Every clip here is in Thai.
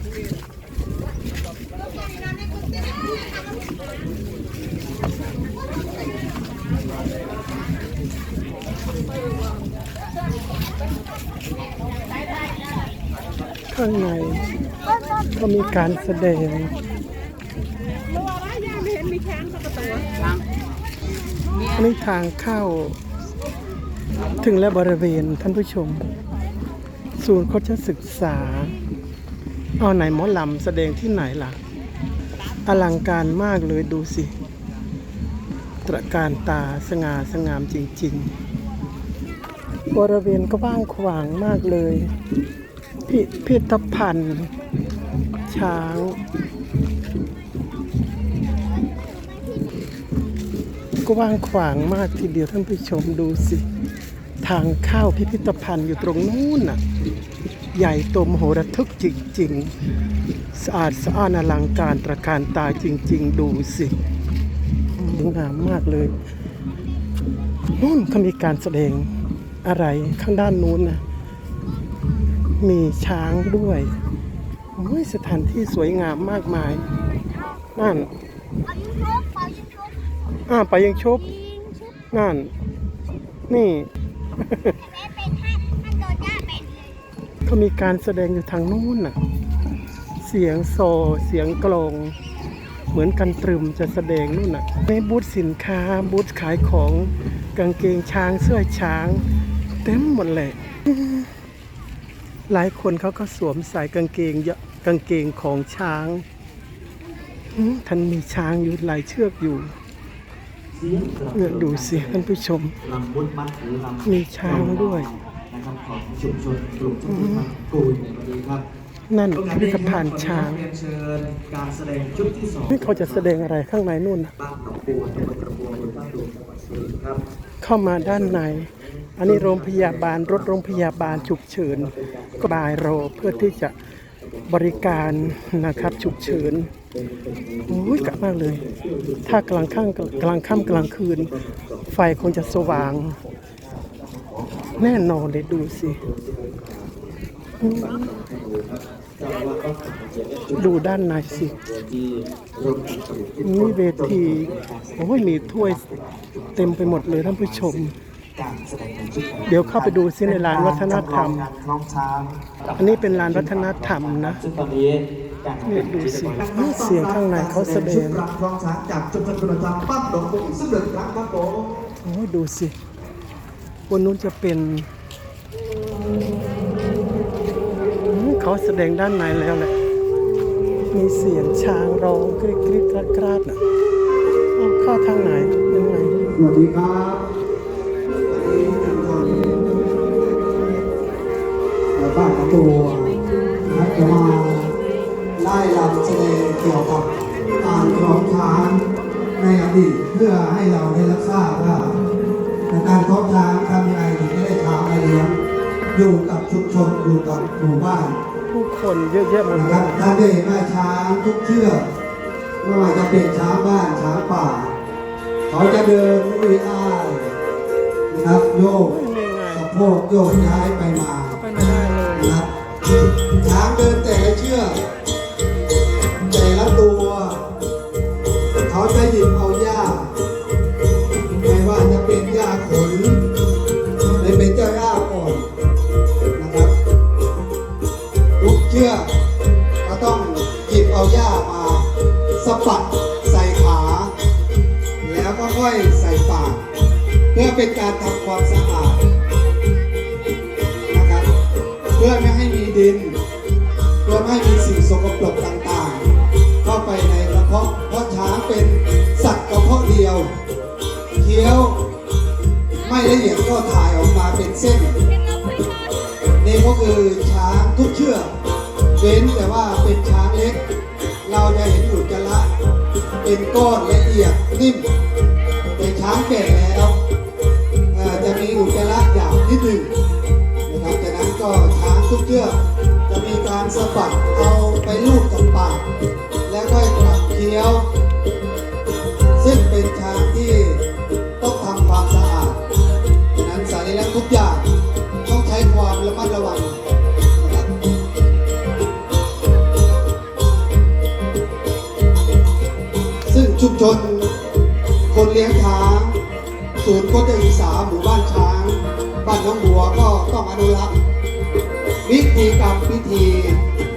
ข้างในก็มีการแสดงอันนี้ทางเข้า ถึงและบริเวณท่านผู้ชม ศูนย์โคชศึกษา เอาไหนหมอลำแสดงที่ไหนล่ะ อลังการมากเลยดูสิ ตระการตาสง่าสงามจริง ๆ บริเวณก็ว่างขวางมากเลยพิพิธภัณฑ์ ช้างก็ว่างขวางมากทีเดียวท่านผู้ชมดูสิ ทางเข้าพิพิธภัณฑ์อยู่ตรงนู้นน่ะ ใหญ่โตมโหระทึกจริง ๆ สะอาดสะอ้านอลังการตระการตาจริง ๆ ดูสิงามมากเลยนู่นเขามีการแสดงอะไรข้างด้านนู้นนะมีช้างด้วยโอ้ยสถานที่สวยงามมากมายนั่นเอายิงชุบเอายิงชุบอ่าไปยังชบยิงชุบนั่น นี่ เขามีการแสดงอยู่ทางนู้นน่ะ เสียงโซเสียงกลอง เหมือนกันตรึมจะแสดงนู่นน่ะในบูธสินค้าบูธขายของกางเกงช้างเสื้อช้าง เต็มหมดเลยหลายคนเขาก็สวมใส่กางเกงเยอะกางเกงของช้างอืมท่านมีช้างอยู่หลายเชือกอยู่เนี่ยดูสิท่านผู้ชมลำบุญมัดหรือลำมีช้างด้วย นะครับของชุมชนกลุ่มชุมชนมัดกูลในวันนี้ครับนั่นพิพิธภัณฑ์ช้างเรียนเชิญการแสดงชุดที่สองนี่เขาจะแสดงอะไรข้างในนู่นน่ะบ้านหนองบัวตำบลกระบัวอำเภอบ้านดุงจังหวัดสุรินทร์ครับ เข้ามาด้านใน อันนี้โรงพยาบาลรถโรงพยาบาลฉุกเฉินก็บายรอเพื่อที่จะบริการนะครับฉุกเฉินโอ้ยกลับมากเลย ถ้ากลางค่ำกลางค่ำกลางคืน ไฟคงจะสว่าง แน่นอนเลยดูสิอืมดูด้านในสินี่เวทีโอ้ยมีถ้วยเต็มไปหมดเลยท่านผู้ชมการแสดงของชุดเดี๋ยวเข้าไปดูซิในลานวัฒนธรรมการคล้องช้างอันนี้เป็นลานวัฒนธรรมนะซึ่งตอนนี้การเนี่ยดูสิเสียงข้างในเขาแสดงชุรำคล้องช้างจากชุมชนคุณธรรมบ้านหนองบัวอีกสักหนึ่งครั้งครับผมโอ้ยดูสิ บนนู้นจะเป็น เขาแสดงด้านในแล้วแหละ มีเสียงช้างร้องกริ๊กกริ๊กกราดกราดน่ะเอาเข้าทางไหนยังไงสวัสดีครับบ้านหนองบัวนะครับจะมาไล่รำแสดงเกี่ยวกับการคล้องช้างในอดีตเพื่อให้เราได้รับทราบว่าในการคล้องช้าง อยู่กับหมู่บ้านผู้คนเยอะแยะหมดนะเลครับยท่านได้เห็นว่าช้างทุกเชือกไม่ว่าจะเป็นช้างบ้านช้างป่า เขาจะเดินอุ้ยอ้ายนะครับโยกนี่ไงสะโพกโยกย้ายไปมา แล้วก็ค่อยใส่ปาก เพื่อเป็นการทำความสะอาดนะครับเพื่อไม่ให้มีดิน เพื่อไม่ให้มีสิ่งสกปรกต่างๆ เข้าไปในกระเพาะเพราะช้างเป็นสัตว์กระเพาะเดียวเคี้ยวไม่ละเอียดก็ถ่ายออกมาเป็นเส้น นี่ก็คือช้างทุกเชือกเว้นแต่ว่าเป็นช้างเล็ก เราจะเห็นอุจจาระเป็นก้อนละเอียดนิ่ม ช้างแก่แล้วเอ่อจะมีอุจจาระหยาบนิดหนึ่งนะครับจากนั้นก็ช้างทุกเชือกจะมีการสะบัดเอาไปลูบกับปากแล้วก็กลับเคี้ยว วิธีกรรมพิธี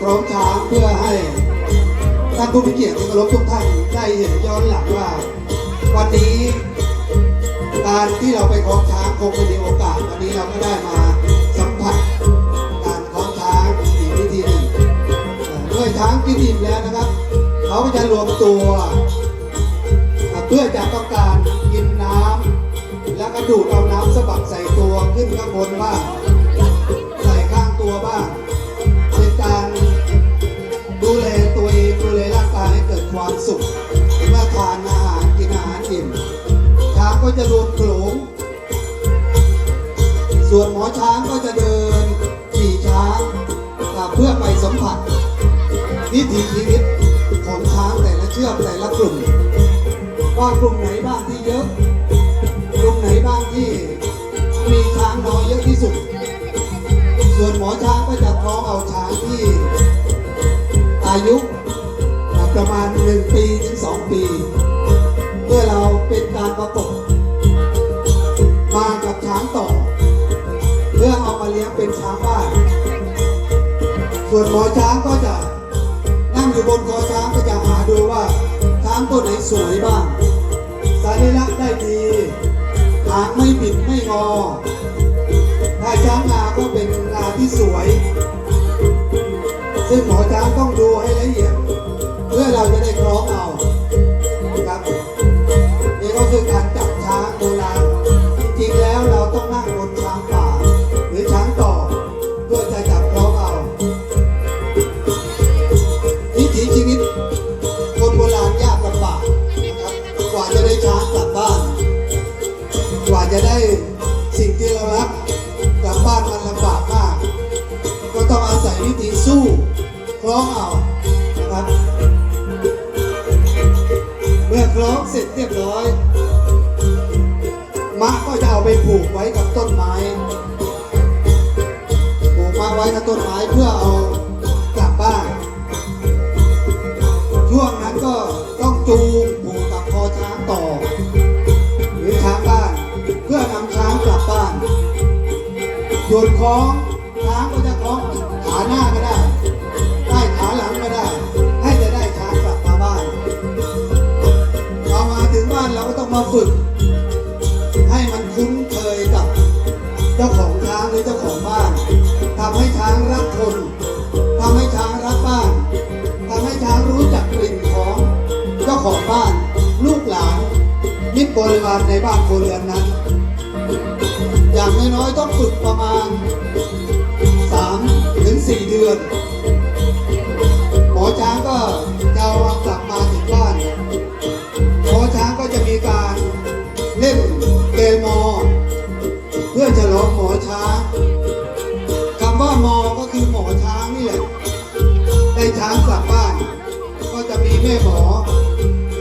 คล้องช้างเพื่อให้ท่านผู้มีเกียรติเคารพทุกท่านได้เห็นย้อนหลังว่า วันนี้การที่เราไปคล้องช้างคงไม่มีโอกาสวันนี้เราก็ได้มาสัมผัสการคล้องช้างอีกวิธีหนึ่งเมื่อช้างกินอิ่มแล้วนะครับ เขาก็จะรวมตัว เพื่อจะต้องการกินน้ำแล้วก็ดูดเอาน้ำสะบัดใส่ตัวขึ้นข้างบนบ้า ส่วนหมอช้างก็จะเดินขี่ช้างเพื่อไปสัมผัสวิถีชีวิตของช้างแต่ละเชือกแต่ละกลุ่ม ว่ากลุ่มไหนบ้างที่เยอะ กลุ่มไหนบ้างที่มีช้างน้อยเยอะที่สุด ส่วนหมอช้างก็จะคล้องเอาช้างที่อายุ องเอานะครับ เมื่อคล้องเสร็จเรียบร้อย มะก็จะเอาไปผูกไว้กับต้นไม้ ผูกมาไว้กับต้นไม้เพื่อเอากลับบ้าน ช่วงนั้นก็ต้องจูงผูกกับคอช้างต่อ หรือช้างบ้าน เพื่อนำช้างกลับบ้านส่วนของ มาฝึก ให้มันคุ้นเคยกับ เจ้าของช้างหรือเจ้าของบ้านทำให้ช้างรักคนทำให้ช้างรักบ้านทำให้ช้างรู้จักกลิ่นของเจ้าของบ้าน ลูกหลานมิตรบริวารในบ้านครัวเรือนนั้น อย่างน้อยๆต้องฝึกประมาณ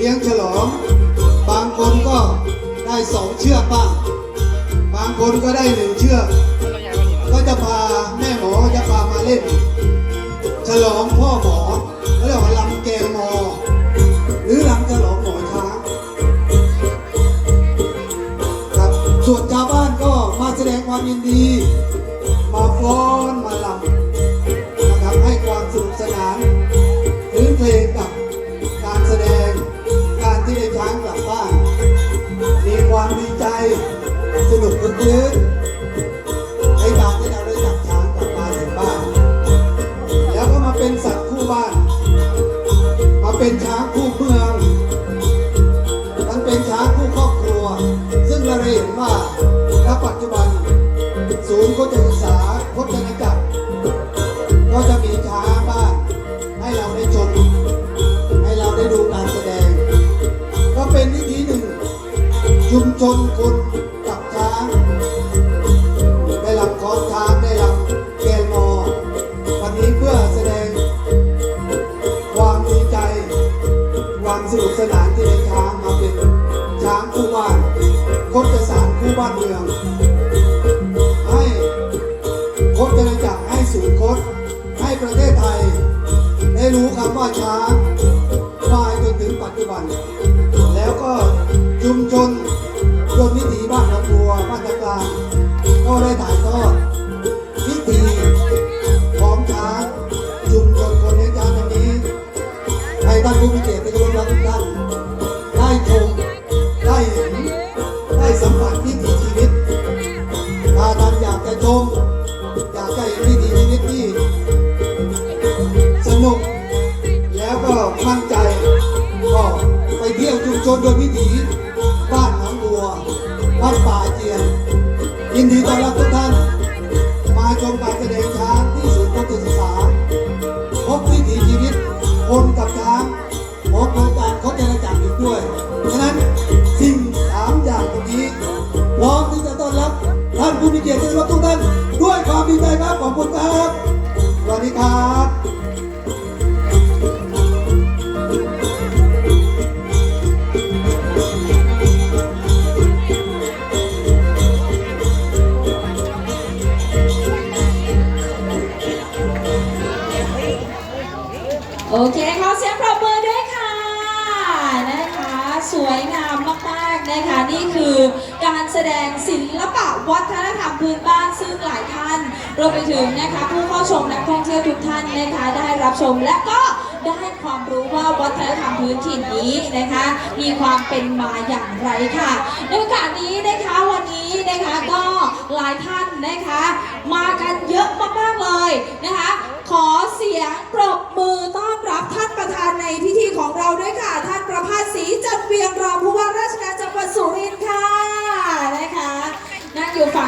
ลี้ยงฉลอง บางคนก็ได้สองเชือกบ้างบางคนก็ได้หนึ่งเชือก ก็จะพาแม่หมอจะพามาเล่น ฉลองพ่อหมอเขาเรียกว่าลำแกงมอ หรือลำฉลองหมอช้างครับส่วนชาวบ้านก็มาแสดงความยินดี มาฟ้อนมาลำ สนุกคลึกคลื้นในกางที่เราได้จับช้างกลับมาถึงบ้าน แล้วก็มาเป็นสัตว์คู่บ้าน มาเป็นช้างคู่ จะชม อยากให้วิถีดีวิตที่สนุก แล้วก็มั่นใจ ก็ไปเที่ยวชุมชนโดยวิดี เคขอเสียงปรบมือด้วยค่ะนะคะ สวยงามมากๆนะคะนี่คือการแสดงศิลปะวัฒนธรรมพื้นบ้านซึ่งหลายท่านรวมไปถึงนะคะผู้เข้าชมนักท่องเที่ยวทุกท่านนะคะได้รับชมและก็ ได้ความรู้ว่าวัฒนธรรมพื้นถิ่นนี้นะคะ มีความเป็นมาอย่างไรค่ะในโอกาสนี้นะคะวันนี้นะคะก็หลายท่านนะคะ มากันเยอะมากๆเลยนะคะ ขอเสียงปรบมือต้อนรับท่านประธานในพิธีของเราด้วยค่ะ ท่านประภาสศรีจันเวียงรองผู้ว่าราชการจังหวัดสุรินทร์ค่ะนะคะนั่งอยู่ฝั่ง